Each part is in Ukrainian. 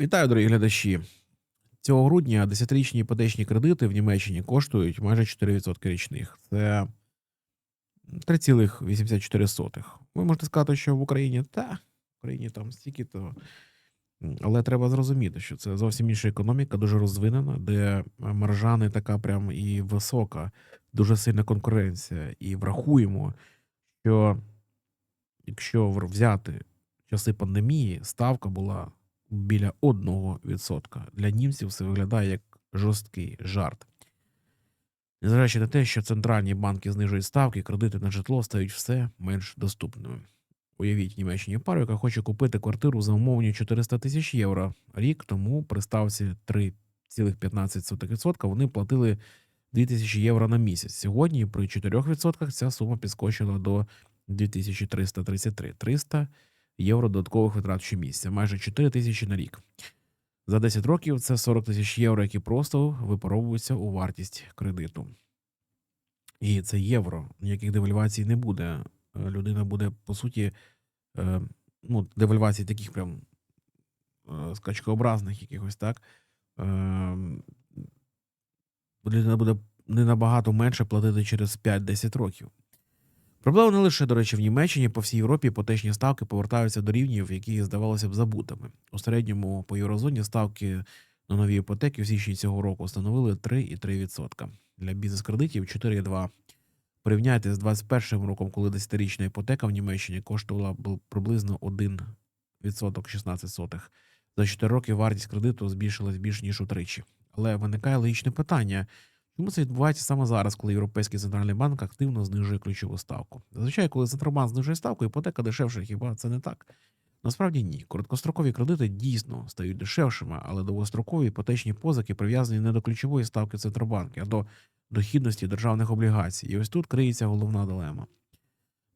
Вітаю, дорогі глядачі. Цього грудня 10-річні іпотечні кредити в Німеччині коштують майже 4% річних. Це 3,84. Ви можете сказати, що в Україні та в Україні там стільки то. Але треба зрозуміти, що це зовсім інша економіка, дуже розвинена, де маржа не така прям і висока, дуже сильна конкуренція. І врахуємо, що якщо взяти часи пандемії, ставка була біля 1%. Для німців це виглядає як жорсткий жарт. Незважаючи на те, що центральні банки знижують ставки, кредити на житло стають все менш доступними. Уявіть Німеччині пару, яка хоче купити квартиру за умовні 400 тисяч євро. Рік тому при ставці 3,15% вони платили 2000 євро на місяць. Сьогодні при 4% ця сума підскочила до 2333 300 євро додаткових витрат щомісяця, майже 4 тисячі на рік. За 10 років це 40 тисяч євро, які просто випаровуються у вартість кредиту. І це євро. Ніяких девальвацій не буде. Е, Людина буде, по суті, е, ну, девальвацій таких прям е, скачкообразних якихось, так. Людина буде не набагато менше платити через 5-10 років. Проблема не лише, до речі, в Німеччині, по всій Європі іпотечні ставки повертаються до рівнів, які здавалося б забутими. У середньому по єврозоні ставки на нові іпотеки в січні цього року становили 3,3%. Для бізнес-кредитів 4,2%. Порівняйте з 21 роком, коли 10-річна іпотека в Німеччині коштувала приблизно 1% 16 сотих. За 4 роки вартість кредиту збільшилась більш ніж утричі. Але виникає логічне питання: чому це відбувається саме зараз, коли Європейський центральний банк активно знижує ключову ставку? Зазвичай, коли Центробанк знижує ставку, іпотека дешевша, хіба це не так? Насправді ні. Короткострокові кредити дійсно стають дешевшими, але довгострокові іпотечні позики прив'язані не до ключової ставки Центробанку, а до дохідності державних облігацій. І ось тут криється головна дилема.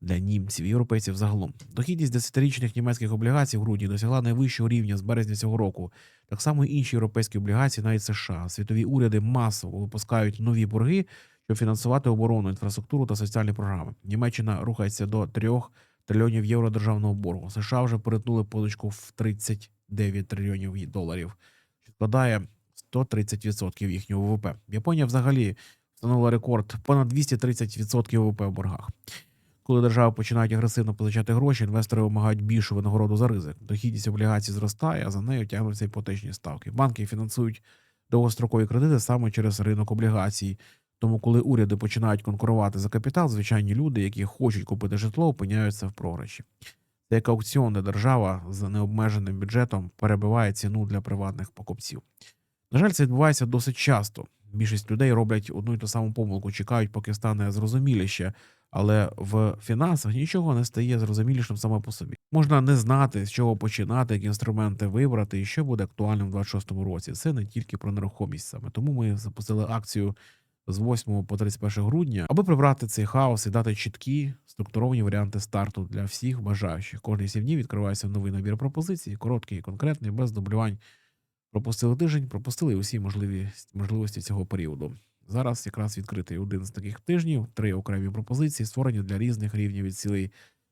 Для німців і європейців загалом. Дохідність 10-річних німецьких облігацій в грудні досягла найвищого рівня з березня цього року. Так само і інші європейські облігації, навіть США. Світові уряди масово випускають нові борги, щоб фінансувати оборону, інфраструктуру та соціальні програми. Німеччина рухається до 3 трильйонів євро державного боргу. США вже перетнули позичку в 39 трильйонів доларів, що складає 130% їхнього ВВП. Японія взагалі встановила рекорд понад 230% ВВП в боргах. Коли держави починають агресивно позичати гроші, інвестори вимагають більшу винагороду за ризик. Дохідність облігацій зростає, а за нею тягнуться іпотечні ставки. Банки фінансують довгострокові кредити саме через ринок облігацій. Тому, коли уряди починають конкурувати за капітал, звичайні люди, які хочуть купити житло, опиняються в програші. Це як аукціон, де держава з необмеженим бюджетом перебиває ціну для приватних покупців. На жаль, це відбувається досить часто. Більшість людей роблять одну й ту саму помилку, чекають, поки стане зрозуміліше, але в фінансах нічого не стає зрозумілішим саме по собі. Можна не знати, з чого починати, які інструменти вибрати і що буде актуальним в 26-му році. Це не тільки про нерухомість саме. Тому ми запустили акцію з 8 по 31 грудня, аби прибрати цей хаос і дати чіткі структуровані варіанти старту для всіх бажаючих. Кожні 7 днів відкривається новий набір пропозицій, короткий і конкретний, без дублювань. Пропустили тиждень, пропустили усі можливі можливості цього періоду. Зараз якраз відкритий один з таких тижнів, три окремі пропозиції, створені для різних рівнів від цілей.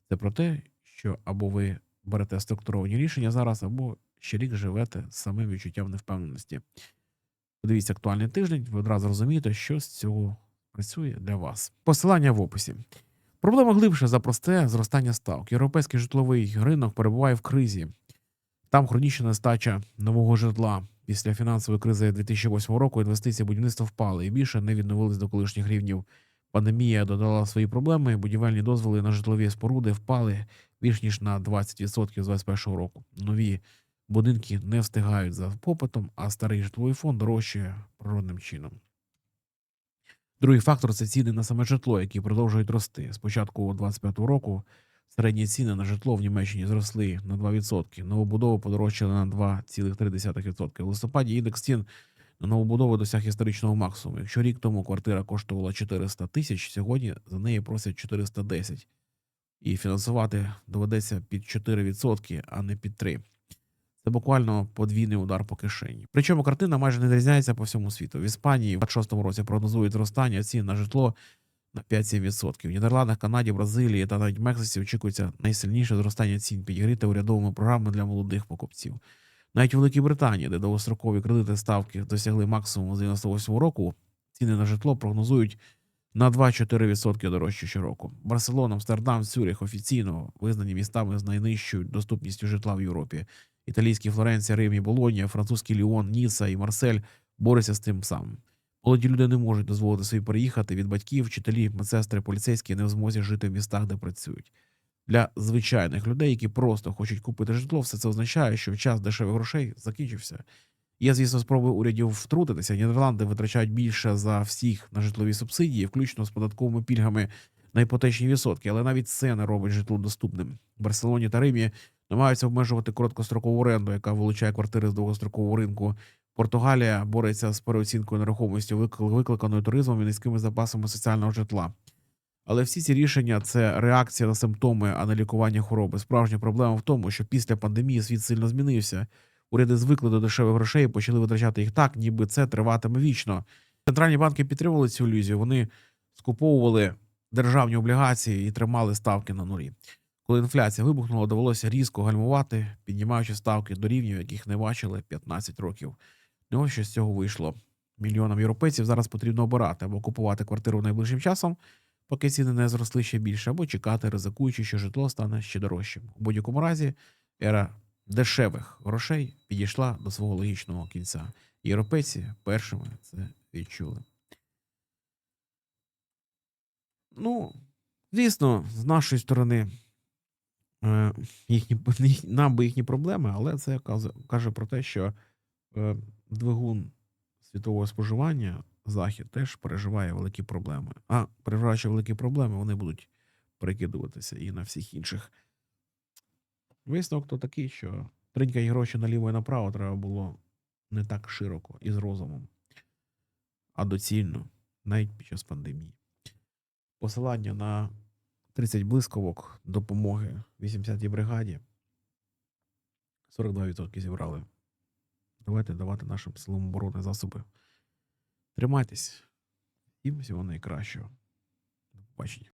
Це про те, що або ви берете структуровані рішення зараз, або ще рік живете з самим відчуттям невпевненості. Подивіться актуальний тиждень, ви одразу розумієте, що з цього працює для вас. Посилання в описі. Проблема глибше за просте зростання ставок. Європейський житловий ринок перебуває в кризі. Там хронічна нестача нового житла. Після фінансової кризи 2008 року інвестиції в будівництво впали і більше не відновились до колишніх рівнів. Пандемія додала свої проблеми. Будівельні дозволи на житлові споруди впали більш ніж на 20% з 2021 року. Нові будинки не встигають за попитом, а старий житловий фонд дорожчає природним чином. Другий фактор це ціни на саме житло, які продовжують рости. З початку 2025 року середні ціни на житло в Німеччині зросли на 2%, новобудови подорожчали на 2,3%. В листопаді індекс цін на новобудови досяг історичного максимуму. Якщо рік тому квартира коштувала 400 тисяч, сьогодні за неї просять 410. І фінансувати доведеться під 4%, а не під 3%. Це буквально подвійний удар по кишені. Причому картина майже не відрізняється по всьому світу. В Іспанії в 26-му році прогнозують зростання цін на житло на 5-7%. В Нідерландах, Канаді, Бразилії та навіть Мексиці очікується найсильніше зростання цін підігріте урядовими програмами для молодих покупців. Навіть у Великій Британії, де довгострокові кредити ставки досягли максимуму з 98 року, ціни на житло прогнозують на 2-4% дорожче щороку. Барселона, Амстердам, Цюріх офіційно визнані містами з найнижчою доступністю житла в Європі. Італійські Флоренція, Рим і Болонія, французький Ліон, Ніца і Марсель борються з тим самим. Молоді люди не можуть дозволити собі переїхати від батьків, вчителі, медсестри, поліцейські не в змозі жити в містах, де працюють. Для звичайних людей, які просто хочуть купити житло, все це означає, що час дешевих грошей закінчився. Є, звісно, спроби урядів втрутитися. Нідерланди витрачають більше за всіх на житлові субсидії, включно з податковими пільгами на іпотечні відсотки, але навіть це не робить житло доступним. В Барселоні та Римі намагаються обмежувати короткострокову оренду, яка вилучає квартири з довгострокового ринку. Португалія бореться з переоцінкою нерухомості, викли- викликаною туризмом і низькими запасами соціального житла. Але всі ці рішення це реакція на симптоми, а не лікування хвороби. Справжня проблема в тому, що після пандемії світ сильно змінився. Уряди звикли до дешевих грошей і почали витрачати їх так, ніби це триватиме вічно. Центральні банки підтримували цю ілюзію. Вони скуповували державні облігації і тримали ставки на нулі. Коли інфляція вибухнула, довелося різко гальмувати, піднімаючи ставки до рівнів, яких не бачили 15 років. Ось що з цього вийшло. Мільйонам європейців зараз потрібно обирати або купувати квартиру найближчим часом, поки ціни не зросли ще більше, або чекати, ризикуючи, що житло стане ще дорожчим. У будь-якому разі, ера дешевих грошей підійшла до свого логічного кінця. Європейці першими це відчули. Ну, звісно, з нашої сторони, е, їхні, нам би їхні проблеми, але це каже про те, що е, двигун світового споживання Захід теж переживає великі проблеми. А переживаючи великі проблеми, вони будуть перекидуватися і на всіх інших. Висновок то такий, що тринькають гроші наліво і направо треба було не так широко і з розумом, а доцільно, навіть під час пандемії. Посилання на 30 блисковок допомоги 80-й бригаді. 42% зібрали. Давайте давати нашим силам оборони засоби. Тримайтесь. Всім всього найкращого. До побачення.